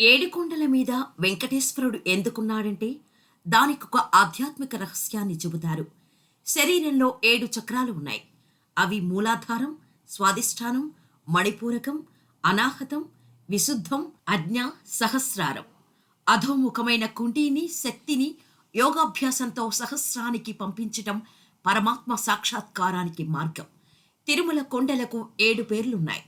ఏడుకొండల మీద వెంకటేశ్వరుడు ఎందుకున్నాడంటే దానికొక ఆధ్యాత్మిక రహస్యాన్ని చెబుతారు. శరీరంలో ఏడు చక్రాలు ఉన్నాయి. అవి మూలాధారం స్వాదిష్టానం మణిపూరకం అనాహతం విశుద్ధం అజ్ఞ సహస్రారం. అధోముఖమైన కుండీని శక్తిని యోగాభ్యాసంతో సహస్రానికి పంపించటం పరమాత్మ సాక్షాత్కారానికి మార్గం. తిరుమల కొండలకు ఏడు పేర్లున్నాయి.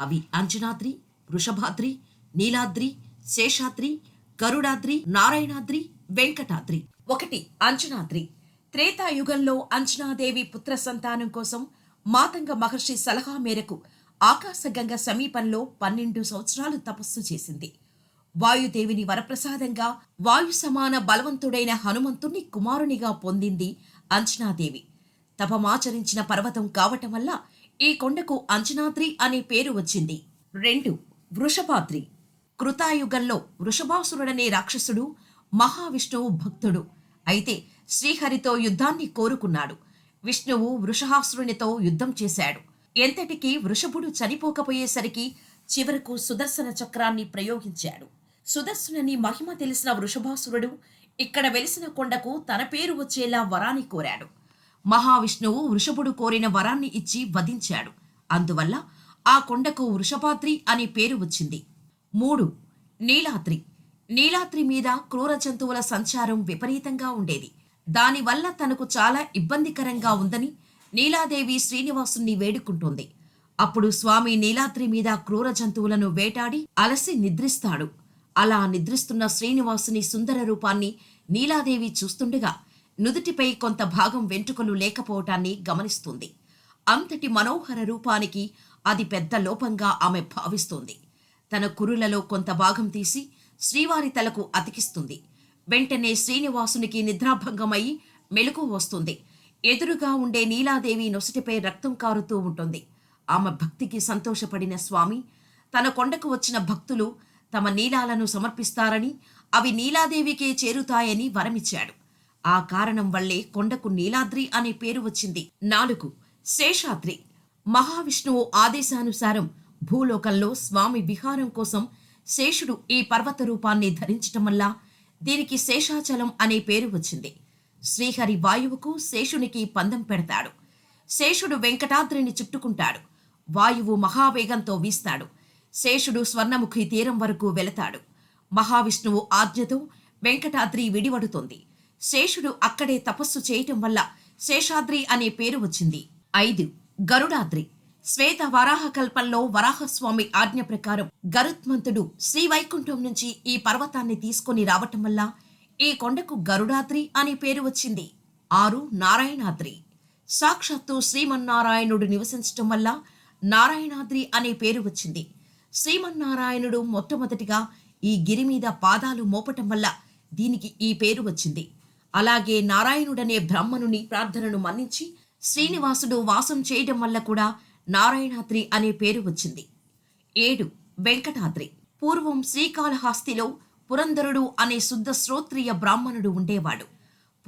అవి అంజనాద్రి వృషభాద్రి నీలాద్రి శేషాద్రి గరుడాద్రి నారాయణాద్రి వెంకటాద్రి. ఒకటి అంజనాద్రి. త్రేతాయుగంలో అంజనాదేవి పుత్ర సంతానం కోసం మాతంగ మహర్షి సలహా మేరకు ఆకాశగంగ సమీపంలో పన్నెండు సంవత్సరాలు తపస్సు చేసింది. వాయుదేవిని వరప్రసాదంగా వాయు సమాన బలవంతుడైన హనుమంతుణ్ణి కుమారునిగా పొందింది అంజనాదేవి. తపమాచరించిన పర్వతం కావటం వల్ల ఈ కొండకు అంజనాద్రి అనే పేరు వచ్చింది. రెండు వృషభాద్రి. కృతాయుగంలో వృషభాసురుడనే రాక్షసుడు మహావిష్ణువు భక్తుడు. అయితే శ్రీహరితో యుద్ధాన్ని కోరుకున్నాడు. విష్ణువు వృషహాసురునితో యుద్ధం చేశాడు. ఎంతటికీ వృషభుడు చనిపోకపోయేసరికి చివరకు సుదర్శన చక్రాన్ని ప్రయోగించాడు. సుదర్శనని మహిమ తెలిసిన వృషభాసురుడు ఇక్కడ వెలిసిన కొండకు తన పేరు వచ్చేలా వరాన్ని కోరాడు. మహావిష్ణువు వృషభుడు కోరిన వరాన్ని ఇచ్చి వధించాడు. అందువల్ల ఆ కొండకు వృషభాద్రి అనే పేరు వచ్చింది. మూడు నీలాద్రి. నీలాద్రి మీద క్రూర జంతువుల సంచారం విపరీతంగా ఉండేది. దానివల్ల తనకు చాలా ఇబ్బందికరంగా ఉందని నీలాదేవి శ్రీనివాసుని వేడుకుంటోంది. అప్పుడు స్వామి నీలాద్రి మీద క్రూర జంతువులను వేటాడి అలసి నిద్రిస్తాడు. అలా నిద్రిస్తున్న శ్రీనివాసుని సుందర రూపాన్ని నీలాదేవి చూస్తుండగా నుదుటిపై కొంత భాగం వెంట్రుకలు లేకపోవటాన్ని గమనిస్తుంది. అంతటి మనోహర రూపానికి అది పెద్ద లోపంగా ఆమె భావిస్తుంది. తన కురులలో కొంత భాగం తీసి శ్రీవారి తలకు అతికిస్తుంది. వెంటనే శ్రీనివాసునికి నిద్రాభంగమై మెలకు వస్తుంది. ఎదురుగా ఉండే నీలాదేవి నొసటిపై రక్తం కారుతూ ఉంటుంది. ఆమె భక్తికి సంతోషపడిన స్వామి తన కొండకు వచ్చిన భక్తులు తమ నీలాలను సమర్పిస్తారని అవి నీలాదేవికే చేరుతాయని వరమిచ్చాడు. ఆ కారణం వల్లే కొండకు నీలాద్రి అనే పేరు వచ్చింది. నాలుగు శేషాద్రి. మహావిష్ణువు ఆదేశానుసారం భూలోకంలో స్వామి విహారం కోసం శేషుడు ఈ పర్వత రూపాన్ని ధరించటం వల్ల దీనికి శేషాచలం అనే పేరు వచ్చింది. శ్రీహరి వాయువుకు శేషునికి పందెం పెడతాడు. శేషుడు వెంకటాద్రిని చుట్టుకుంటాడు. వాయువు మహావేగంతో వీస్తాడు. శేషుడు స్వర్ణముఖి తీరం వరకు వెళతాడు. మహావిష్ణువు ఆజ్ఞతో వెంకటాద్రి విడివడుతుంది. శేషుడు అక్కడే తపస్సు చేయటం వల్ల శేషాద్రి అనే పేరు వచ్చింది. ఐదు. గరుడాద్రి. శ్వేత వరాహ కల్పంలో వరాహస్వామి ఆజ్ఞ ప్రకారం గరుత్మంతుడు శ్రీవైకుంఠం నుంచి ఈ పర్వతాన్ని తీసుకొని రావటం వల్ల ఈ కొండకు గరుడాద్రి అనే పేరు వచ్చింది. ఆరు నారాయణాద్రి. సాక్షాత్తు శ్రీమన్నారాయణుడు నివసించటం వల్ల నారాయణాద్రి అనే పేరు వచ్చింది. శ్రీమన్నారాయణుడు మొట్టమొదటిగా ఈ గిరి మీద పాదాలు మోపటం వల్ల దీనికి ఈ పేరు వచ్చింది. అలాగే నారాయణుడనే బ్రాహ్మణుని ప్రార్థనను మన్నించి శ్రీనివాసుడు వాసం చేయడం వల్ల కూడా నారాయణాద్రి అనే పేరు వచ్చింది. ఏడు వెంకటాద్రి. పూర్వం శ్రీకాళహస్తిలో పురంధరుడు అనే శుద్ధ శ్రోత్రియ బ్రాహ్మణుడు ఉండేవాడు.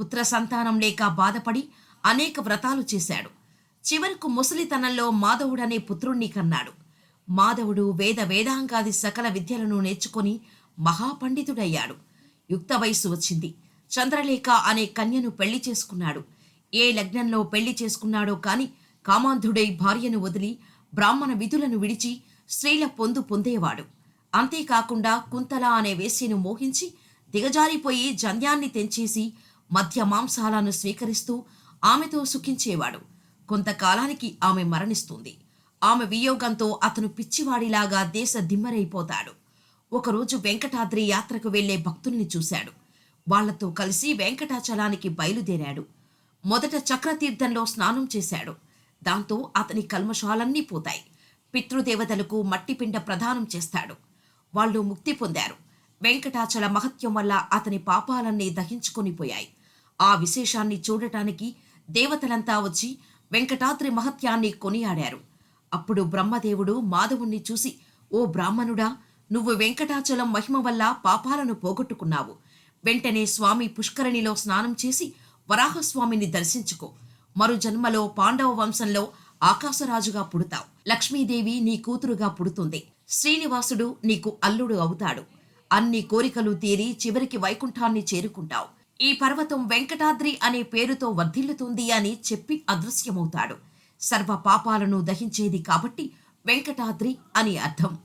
పుత్ర సంతానం లేక బాధపడి అనేక వ్రతాలు చేశాడు. చివరకు ముసలితనంలో మాధవుడనే పుత్రుణ్ణి కన్నాడు. మాధవుడు వేద వేదాంగాది సకల విద్యలను నేర్చుకొని మహాపండితుడయ్యాడు. యుక్త వయస్సు వచ్చింది. చంద్రలేఖ అనే కన్యను పెళ్ళి చేసుకున్నాడు. ఏ లగ్నంలో పెళ్ళి చేసుకున్నాడో కాని కామాంధుడై భార్యను వదిలి బ్రాహ్మణ విధులను విడిచి స్త్రీల పొందు పొందేవాడు. అంతేకాకుండా కుంతల అనే వేశ్యను మోహించి దిగజారిపోయి జంధ్యాన్ని తెంచేసి మధ్య మాంసాలను స్వీకరిస్తూ ఆమెతో సుఖించేవాడు. కొంతకాలానికి ఆమె మరణిస్తుంది. ఆమె వియోగంతో అతను పిచ్చివాడిలాగా దేశ దిమ్మరైపోతాడు. ఒకరోజు వెంకటాద్రి యాత్రకు వెళ్ళే భక్తుల్ని చూశాడు. వాళ్ళతో కలిసి వెంకటాచలానికి బయలుదేరాడు. మొదట చక్రతీర్థంలో స్నానం చేశాడు. దాంతో అతని కల్మషాలన్నీ పోతాయి. పితృదేవతలకు మట్టిపిండ ప్రదానం చేస్తాడు. వాళ్ళు ముక్తి పొందారు. వెంకటాచల మహత్యం వల్ల అతని పాపాలన్నీ దహించుకొని పోయాయి. ఆ విశేషాన్ని చూడటానికి దేవతలంతా వచ్చి వెంకటాద్రి మహత్యాన్ని కొనియాడారు. అప్పుడు బ్రహ్మదేవుడు మాధవుణ్ణి చూసి ఓ బ్రాహ్మణుడా నువ్వు వెంకటాచలం మహిమ వల్ల పాపాలను పోగొట్టుకున్నావు. వెంటనే స్వామి పుష్కరిణిలో స్నానం చేసి వరాహస్వామిని దర్శించుకో. మరు జన్మలో పాండవ వంశంలో ఆకాశరాజుగా పుడతావు. లక్ష్మీదేవి నీ కూతురుగా పుడుతుంది. శ్రీనివాసుడు నీకు అల్లుడు అవుతాడు. అన్ని కోరికలు తీరి చివరికి వైకుంఠాన్ని చేరుకుంటావు. ఈ పర్వతం వెంకటాద్రి అనే పేరుతో వర్ధిల్లుతుంది అని చెప్పి అదృశ్యమవుతాడు. సర్వ పాపాలను దహించేది కాబట్టి వెంకటాద్రి అని అర్థం.